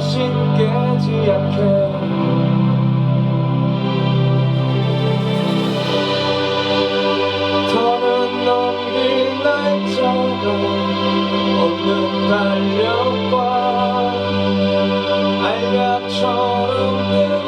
다신 깨지 않게 더는 넘길 날짜가 없는 달력과 알약처럼